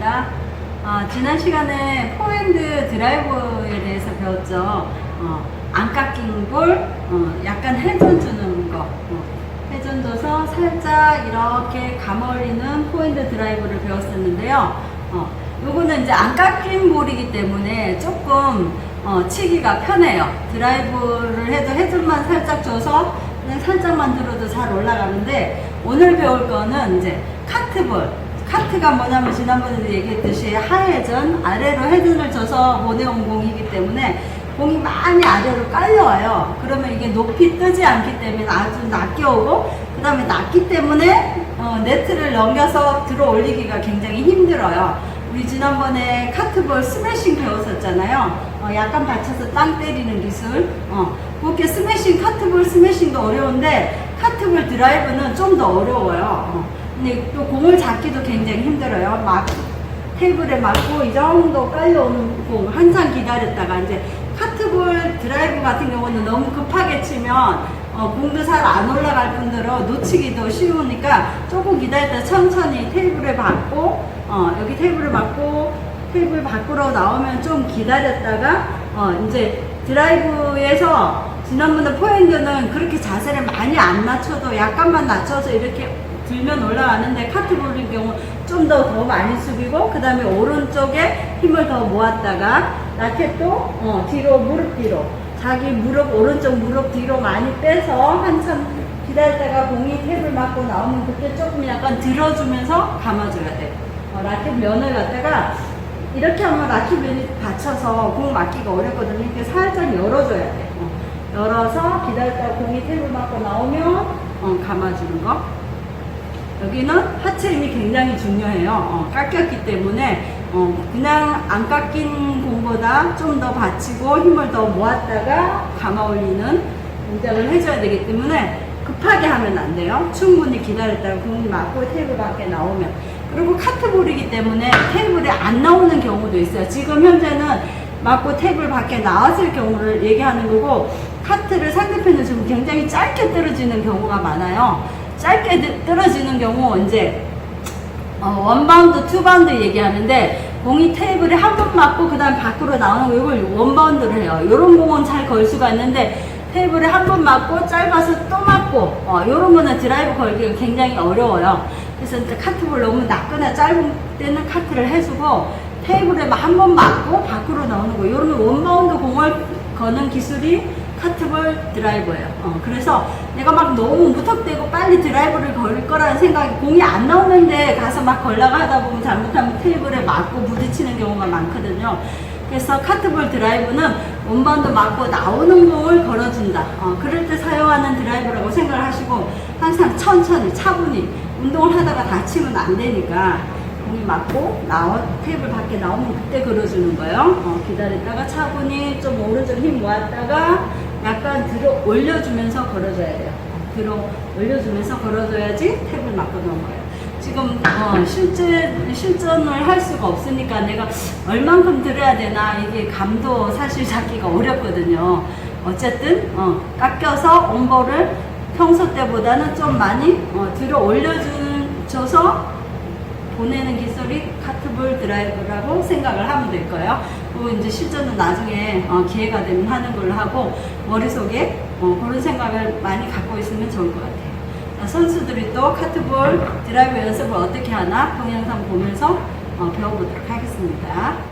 반갑습니다. 어, 지난 시간에 포핸드 드라이버에 대해서 배웠죠. 어, 안 깎인 볼, 어, 약간 회전 주는 거. 어, 회전 줘서 살짝 이렇게 감어올리는 포핸드 드라이버를 배웠었는데요. 어, 요거는 이제 안 깎인 볼이기 때문에 조금 어, 치기가 편해요. 드라이브를 해도 회전만 살짝 줘서 살짝만 들어도 잘 올라가는데 오늘 배울 거는 이제 카트볼. 카트가 뭐냐면 지난번에도 얘기했듯이 하회전, 아래로 회전을 줘서 보내온 공이기 때문에 공이 많이 아래로 깔려와요. 그러면 이게 높이 뜨지 않기 때문에 아주 낮게 오고, 그 다음에 낮기 때문에 어, 네트를 넘겨서 들어 올리기가 굉장히 힘들어요. 우리 지난번에 카트볼 스매싱 배웠었잖아요. 어, 약간 받쳐서 땅 때리는 기술. 어, 그렇게 스매싱, 카트볼 스매싱도 어려운데, 카트볼 드라이브는 좀 더 어려워요. 어. 근데 또 공을 잡기도 굉장히 힘들어요. 막 테이블에 맞고 이 정도 깔려오는 공 한참 기다렸다가 이제 카트볼 드라이브 같은 경우는 너무 급하게 치면 어, 공도 잘 안 올라갈 뿐더러 놓치기도 쉬우니까 조금 기다렸다 천천히 테이블에 받고 어, 여기 테이블에 맞고 테이블 밖으로 나오면 좀 기다렸다가 어, 이제 드라이브에서 지난번에 포핸드는 그렇게 자세를 많이 안 낮춰도 약간만 낮춰서 이렇게 들면 올라가는데 카트볼의 경우 좀 더 더 많이 숙이고 그 다음에 오른쪽에 힘을 더 모았다가 라켓도 어, 뒤로 무릎 뒤로 자기 무릎 오른쪽 무릎 뒤로 많이 빼서 한참 기다렸다가 공이 탭을 맞고 나오면 그때 조금 약간 들어주면서 감아줘야 돼. 어, 라켓 면을 갖다가 이렇게 하면 라켓 면이 받쳐서 공 맞기가 어렵거든요. 이렇게 살짝 열어줘야 돼. 어, 열어서 기다렸다가 공이 탭을 맞고 나오면 어, 감아주는 거. 여기는 하체 힘이 굉장히 중요해요. 어, 깎였기 때문에 어, 그냥 안 깎인 공보다 좀 더 받치고 힘을 더 모았다가 감아 올리는 동작을 해줘야 되기 때문에 급하게 하면 안 돼요. 충분히 기다렸다가 공이 맞고 테이블 밖에 나오면 그리고 카트볼이기 때문에 테이블에 안 나오는 경우도 있어요. 지금 현재는 맞고 테이블 밖에 나왔을 경우를 얘기하는 거고 카트를 상대편은 지금 굉장히 짧게 떨어지는 경우가 많아요. 짧게 드- 떨어지는 경우 이제 어, 원바운드, 투바운드 얘기하는데 공이 테이블에 한 번 맞고 그 다음 밖으로 나오는 거 이걸 원바운드를 해요. 이런 공은 잘 걸 수가 있는데 테이블에 한 번 맞고 짧아서 또 맞고 어, 이런 거는 드라이브 걸기가 굉장히 어려워요. 그래서 카트볼 너무 낮거나 짧은 때는 카트를 해주고 테이블에 한 번 맞고 밖으로 나오는 거 이런 원바운드 공을 거는 기술이 카트볼 드라이버예요. 어, 그래서 내가 막 너무 무턱대고 빨리 드라이브를 걸 거라는 생각이 공이 안 나오는데 가서 막 걸라고 하다 보면 잘못하면 테이블에 맞고 부딪히는 경우가 많거든요. 그래서 카트볼 드라이브는 원반도 맞고 나오는 공을 걸어준다. 어, 그럴 때 사용하는 드라이브라고 생각을 하시고 항상 천천히 차분히 운동을 하다가 다치면 안 되니까 공이 맞고 나와 테이블 밖에 나오면 그때 걸어주는 거예요. 어, 기다렸다가 차분히 좀 오른쪽 힘 모았다가 약간 들어 올려주면서 걸어줘야 돼요. 어, 들어 올려주면서 걸어줘야지 탭을 맞고 거예요. 지금 어, 실제 실전을 할 수가 없으니까 내가 얼만큼 들어야 되나 이게 감도 사실 잡기가 어렵거든요. 어쨌든 어, 깎여서 온볼을 평소 때보다는 좀 많이 어, 들어 올려줘서 보내는 기술이 카트볼 드라이브라고 생각을 하면 될 거예요. 그리고 이제 실전은 나중에 어, 기회가 되면 하는 걸로 하고 머릿속에 어, 그런 생각을 많이 갖고 있으면 좋을 것 같아요. 어, 선수들이 또 카트볼 드라이브 연습을 어떻게 하나 동영상 보면서 어, 배워보도록 하겠습니다.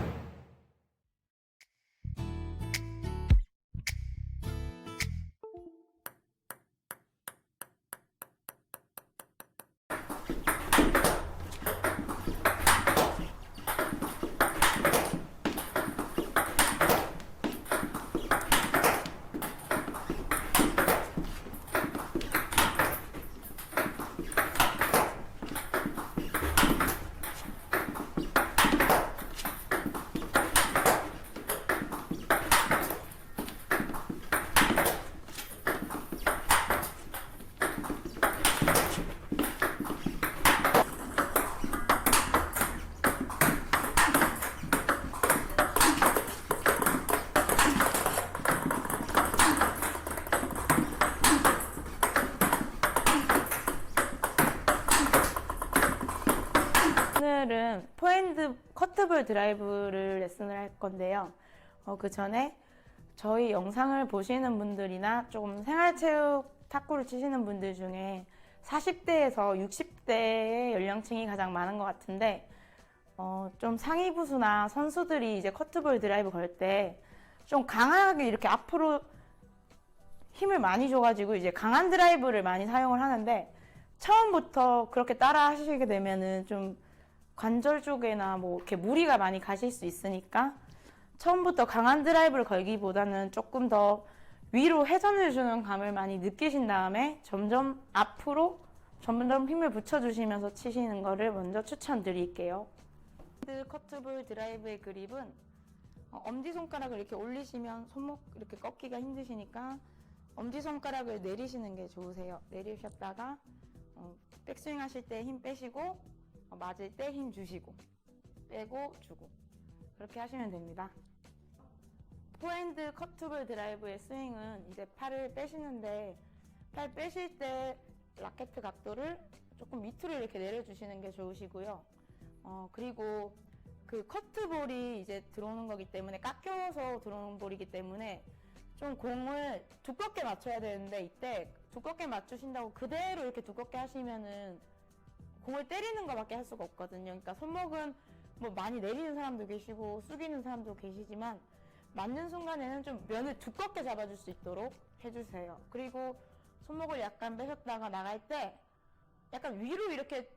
커트볼 드라이브를 레슨을 할 건데요. 어, 그 전에 저희 영상을 보시는 분들이나 조금 생활체육 탁구를 치시는 분들 중에 40대에서 60대의 연령층이 가장 많은 것 같은데 어, 좀 상위 부수나 선수들이 이제 커트볼 드라이브 걸 때 좀 강하게 이렇게 앞으로 힘을 많이 줘가지고 이제 강한 드라이브를 많이 사용을 하는데 처음부터 그렇게 따라 하시게 되면은 좀 관절 쪽에나 뭐 이렇게 무리가 많이 가실 수 있으니까 처음부터 강한 드라이브를 걸기보다는 조금 더 위로 회전을 주는 감을 많이 느끼신 다음에 점점 앞으로 점점 힘을 붙여주시면서 치시는 거를 먼저 추천드릴게요. 커트볼 드라이브의 그립은 어, 엄지손가락을 이렇게 올리시면 손목 이렇게 꺾기가 힘드시니까 엄지손가락을 내리시는 게 좋으세요. 내리셨다가 어, 백스윙 하실 때 힘 빼시고 어, 맞을 때 힘 주시고 빼고 주고 그렇게 하시면 됩니다. 포핸드 커트볼 드라이브의 스윙은 이제 팔을 빼시는데 팔 빼실 때 라켓 각도를 조금 밑으로 이렇게 내려주시는 게 좋으시고요. 어, 그리고 그 커트볼이 이제 들어오는 거기 때문에 깎여서 들어오는 볼이기 때문에 좀 공을 두껍게 맞춰야 되는데 이때 두껍게 맞추신다고 그대로 이렇게 두껍게 하시면은 공을 때리는 것밖에 할 수가 없거든요. 그러니까 손목은 뭐 많이 내리는 사람도 계시고 숙이는 사람도 계시지만 맞는 순간에는 좀 면을 두껍게 잡아줄 수 있도록 해주세요. 그리고 손목을 약간 빼셨다가 나갈 때 약간 위로 이렇게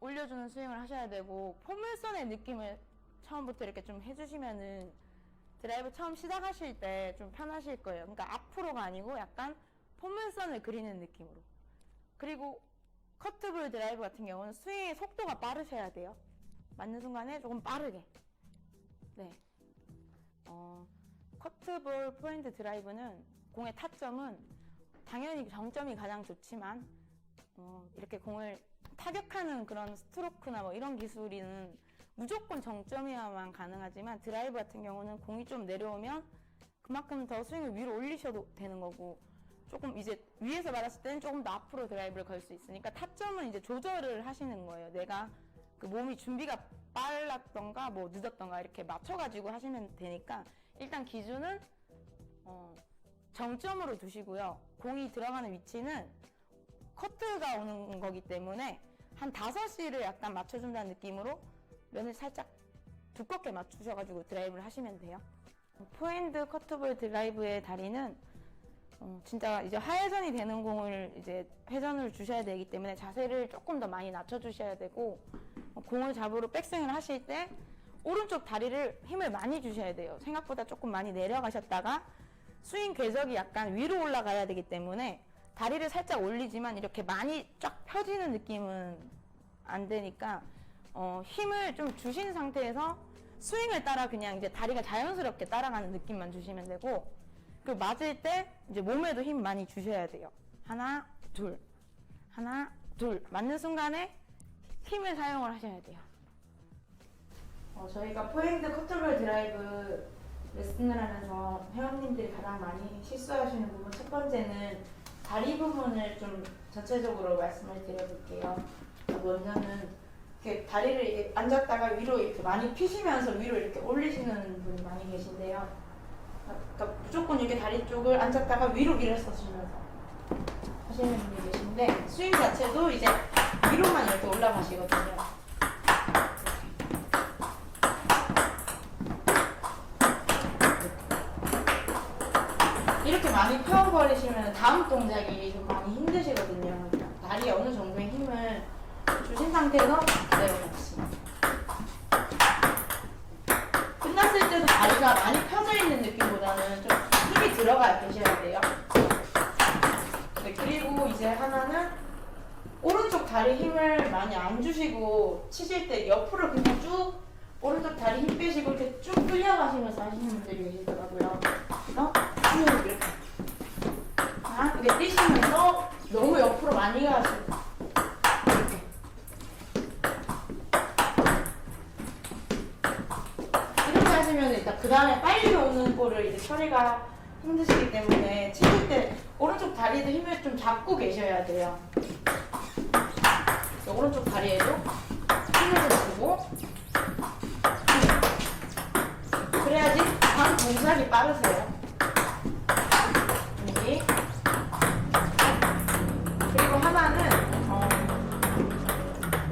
올려주는 스윙을 하셔야 되고 포물선의 느낌을 처음부터 이렇게 좀 해주시면은 드라이브 처음 시작하실 때 좀 편하실 거예요. 그러니까 앞으로가 아니고 약간 포물선을 그리는 느낌으로. 그리고 커트볼 드라이브 같은 경우는 스윙의 속도가 빠르셔야 돼요. 맞는 순간에 조금 빠르게. 네. 어, 커트볼 포인트 드라이브는 공의 타점은 당연히 정점이 가장 좋지만 어, 이렇게 공을 타격하는 그런 스트로크나 뭐 이런 기술이는 무조건 정점이어야만 가능하지만 드라이브 같은 경우는 공이 좀 내려오면 그만큼 더 스윙을 위로 올리셔도 되는 거고 조금 이제 위에서 받았을 때는 조금 더 앞으로 드라이브를 걸 수 있으니까 타점은 이제 조절을 하시는 거예요. 내가 그 몸이 준비가 빨랐던가 뭐 늦었던가 이렇게 맞춰가지고 하시면 되니까 일단 기준은 어, 정점으로 두시고요. 공이 들어가는 위치는 커트가 오는 거기 때문에 한 5시를 약간 맞춰준다는 느낌으로 면을 살짝 두껍게 맞추셔가지고 드라이브를 하시면 돼요. 포핸드 커트볼 드라이브의 다리는 어, 진짜 이제 하회전이 되는 공을 이제 회전을 주셔야 되기 때문에 자세를 조금 더 많이 낮춰주셔야 되고 어, 공을 잡으러 백스윙을 하실 때 오른쪽 다리를 힘을 많이 주셔야 돼요. 생각보다 조금 많이 내려가셨다가 스윙 궤적이 약간 위로 올라가야 되기 때문에 다리를 살짝 올리지만 이렇게 많이 쫙 펴지는 느낌은 안 되니까 어, 힘을 좀 주신 상태에서 스윙을 따라 그냥 이제 다리가 자연스럽게 따라가는 느낌만 주시면 되고 그 맞을 때 이제 몸에도 힘 많이 주셔야 돼요. 하나, 둘, 하나, 둘 맞는 순간에 힘을 사용을 하셔야 돼요. 어, 저희가 포핸드 커트볼 드라이브 레슨을 하면서 회원님들이 가장 많이 실수하시는 부분 첫 번째는 다리 부분을 좀 전체적으로 말씀을 드려볼게요. 먼저는 이렇게 다리를 이렇게 앉았다가 위로 이렇게 많이 피시면서 위로 이렇게 올리시는 분이 많이 계신데요. 그러니까 무조건 이렇게 다리 쪽을 앉았다가 위로 밀어서시면서 하시는 분이 계신데 스윙 자체도 이제 위로만 이렇게 올라가시거든요. 이렇게 많이 펴버리시면 다음 동작이 좀 많이 힘드시거든요. 그러니까 다리에 어느 정도의 힘을 주신 상태에서 내려놓습니다. 끝났을 때도 다리가 많이 펴져 있는 느낌보다는 좀 힘이 들어가 계셔야 돼요. 네, 그리고 이제 하나는 오른쪽 다리 힘을 많이 안 주시고 치실 때 옆으로 그냥 쭉 오른쪽 다리 힘 빼시고 이렇게 쭉 끌려가시면서 하시는 분들이 계시더라고요. 그래서 쭉 이렇게. 아, 이게 뛰시면서 너무 옆으로 많이 가시고 다음에 빨리 오는 볼을 이제 처리가 힘드시기 때문에 치실 때 오른쪽 다리도 힘을 좀 잡고 계셔야 돼요. 오른쪽 다리에도 힘을 좀 주고 그래야지 방 동작이 빠르세요. 그리고 하나는 어,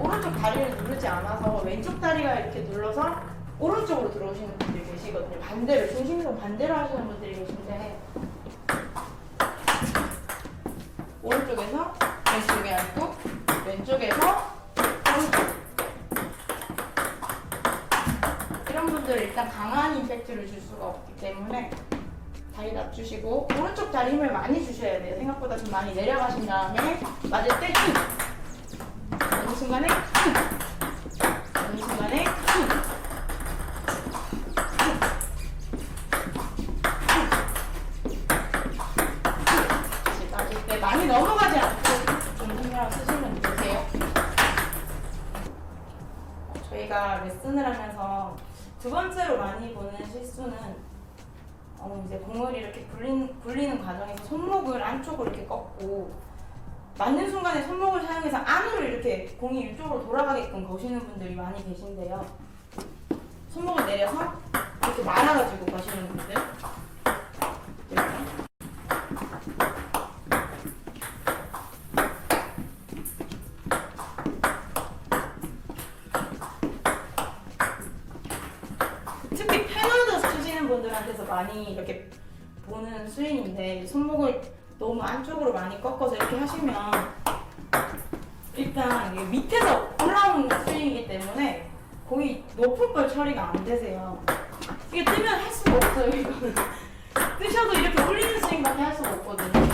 오른쪽 다리를 누르지 않아서 왼쪽 다리가 이렇게 눌러서 오른쪽으로 들어오시는 분들이 계시거든요. 반대로 중심으로 반대로 하시는 분들이 계신데 오른쪽에서 왼쪽에 앉고 왼쪽에서 이런 분들은 일단 강한 임팩트를 줄 수가 없기 때문에 다리 낮추시고 오른쪽 다리 힘을 많이 주셔야 돼요. 생각보다 좀 많이 내려가신 다음에 맞을 때 힘. 어느 순간에 힘. 어느 순간에 힘. 다시 맞을 때 많이 넘어가지 않고 좀 힘을 쓰시면 되세요. 저희가 레슨을 하면서 두 번째로 많이 보는 실수는 어, 이제 공을 이렇게 굴린, 굴리는 과정에서 손목을 안쪽으로 이렇게 꺾고 맞는 순간에 손목을 사용해서 안으로 이렇게 공이 이쪽으로 돌아가게끔 거시는 분들이 많이 계신데요. 손목을 내려서 이렇게 말아가지고 거시는 분들. 이렇게. 특히 패널드 쓰시는 분들한테서 많이 이렇게 보는 스윙인데 손목을 너무 안쪽으로 많이 꺾어서 이렇게 하시면 일단 이게 밑에서 올라오는 스윙이기 때문에 거의 높은 볼 처리가 안 되세요. 이게 뜨면 할 수가 없어요, 이거는. 뜨셔도 이렇게 올리는 스윙밖에 할 수가 없거든요.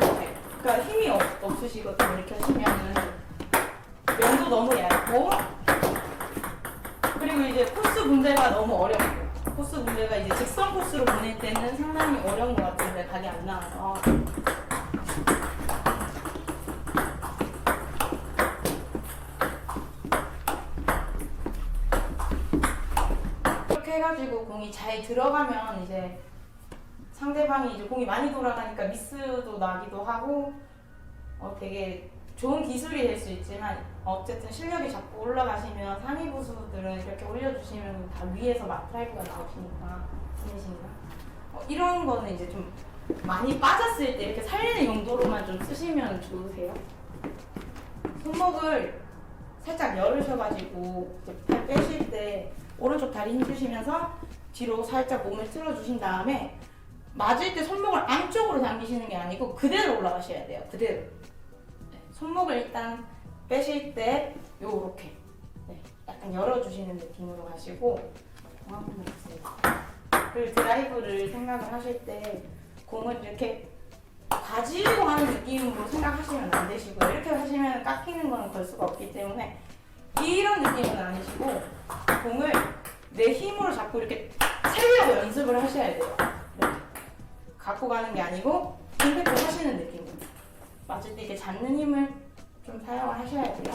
이렇게. 그러니까 힘이 없, 없으시거든요, 이렇게 하시면은. 면도 너무 얇고, 그리고 이제 코스 분배가 너무 어렵고 코스 분배가 이제 직선 코스로 보낼 때는 상당히 어려운 것 같은데 각이 안 나와서. 이렇게 해가지고 공이 잘 들어가면 이제 상대방이 이제 공이 많이 돌아가니까 미스도 나기도 하고 어 되게 좋은 기술이 될 수 있지만 어쨌든 실력이 자꾸 올라가시면 상위 부수들은 이렇게 올려주시면 다 위에서 마트라이브가 나오시니까 보이신가? 어, 이런 거는 이제 좀 많이 빠졌을 때 이렇게 살리는 용도로만 좀 쓰시면 좋으세요. 손목을 살짝 열으셔가지고 팔 빼실 때 오른쪽 다리 힘 주시면서 뒤로 살짝 몸을 틀어주신 다음에 맞을 때 손목을 안쪽으로 당기시는 게 아니고 그대로 올라가셔야 돼요. 그대로. 네, 손목을 일단 빼실 때 요렇게 네, 약간 열어주시는 느낌으로 가시고 해보세요. 그리고 드라이브를 생각을 하실 때 공을 이렇게 가지고 하는 느낌으로 생각하시면 안 되시고 이렇게 하시면 깎이는 거는 걸 수가 없기 때문에 이런 느낌은 아니시고 공을 내 힘으로 잡고 이렇게 세려고 연습을 하셔야 돼요. 네. 갖고 가는 게 아니고 임팩트 하시는 느낌으로 맞을 때 이렇게 잡는 힘을 좀 사용을 하셔야 돼요.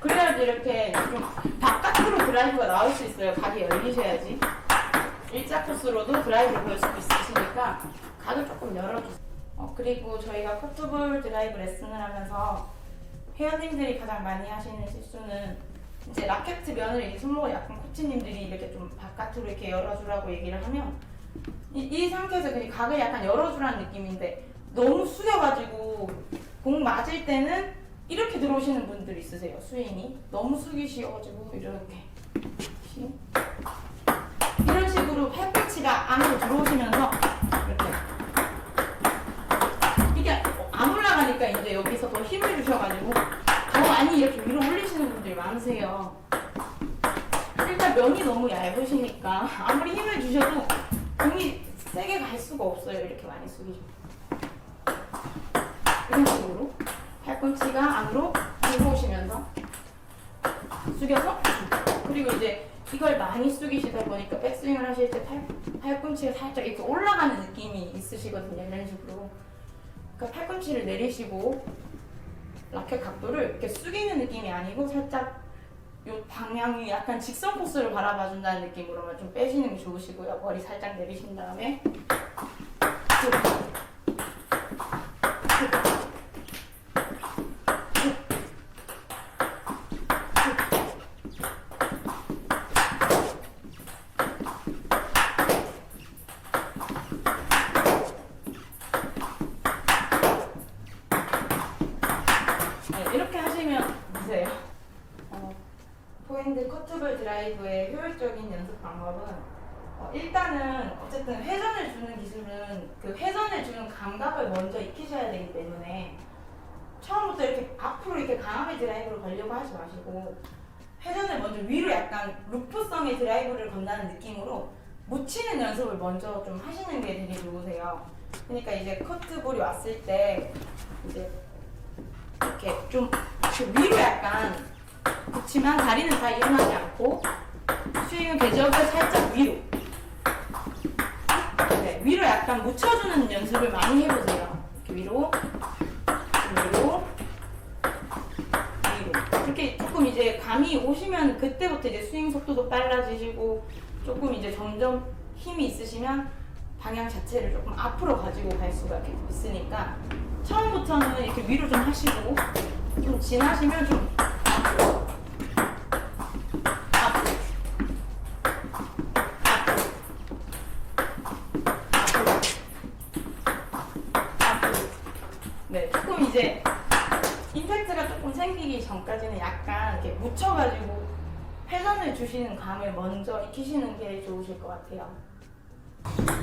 그래야지 이렇게 좀 바깥으로 드라이브가 나올 수 있어요. 각이 열리셔야지. 일자 코스로도 드라이브를 볼 수 있으시니까 각을 조금 열어주세요. 어, 커트볼 드라이브 레슨을 하면서 회원님들이 가장 많이 하시는 실수는 이제 라켓 면을 이 손목을 약간 코치님들이 이렇게 좀 바깥으로 이렇게 열어주라고 얘기를 하면 이, 이 상태에서 그냥 각을 약간 열어주라는 느낌인데 너무 숙여가지고 공 맞을 때는 이렇게 들어오시는 분들 있으세요 스윙이. 너무 숙이셔가지고 이렇게. 이런 식으로 팔꿈치가 안으로 들어오시면서 이렇게 이게 안 올라가니까 이제 여기서 더 힘을 주셔가지고 더 많이 이렇게 위로 올리시는 분들이 많으세요. 일단 면이 너무 얇으시니까 아무리 힘을 주셔도 공이 세게 갈 수가 없어요. 이렇게 많이 숙이죠. 이런 식으로 팔꿈치가 안으로 들어오시면서 숙여서 그리고 이제 이걸 많이 숙이시다 보니까 백스윙을 하실 때 팔, 팔꿈치가 살짝 이렇게 올라가는 느낌이 있으시거든요. 이런 식으로. 그러니까 팔꿈치를 내리시고 라켓 각도를 이렇게 숙이는 느낌이 아니고 살짝 요 방향이 약간 직선 코스를 바라봐 준다는 느낌으로만 좀 빼시는 게 좋으시고요. 머리 살짝 내리신 다음에. 어, 포핸드 커트볼 드라이브의 효율적인 연습 방법은 어, 일단은 어쨌든 회전을 주는 기술은 그 회전을 주는 감각을 먼저 익히셔야 되기 때문에 처음부터 이렇게 앞으로 이렇게 강하게 드라이브를 걸려고 하지 마시고 회전을 먼저 위로 약간 루프성의 드라이브를 건다는 느낌으로 묻히는 연습을 먼저 좀 하시는 게 되게 좋으세요. 그러니까 이제 커트볼이 왔을 때 이제 이렇게 좀 위로 약간 그렇지만 다리는 다 일어나지 않고 스윙 궤적을 살짝 위로 네, 위로 약간 묻혀주는 연습을 많이 해보세요. 이렇게 위로 위로 이렇게 조금 이제 감이 오시면 그때부터 이제 스윙 속도도 빨라지시고 조금 이제 점점 힘이 있으시면 방향 자체를 조금 앞으로 가지고 갈 수가 있으니까 처음부터는 이렇게 위로 좀 하시고 좀 지나시면 좀 앞으로 앞으로 앞으로 앞으로 앞으로 네 조금 이제 임팩트가 조금 생기기 전까지는 약간 이렇게 묻혀가지고 회전을 주시는 감을 먼저 익히시는 게 좋으실 것 같아요.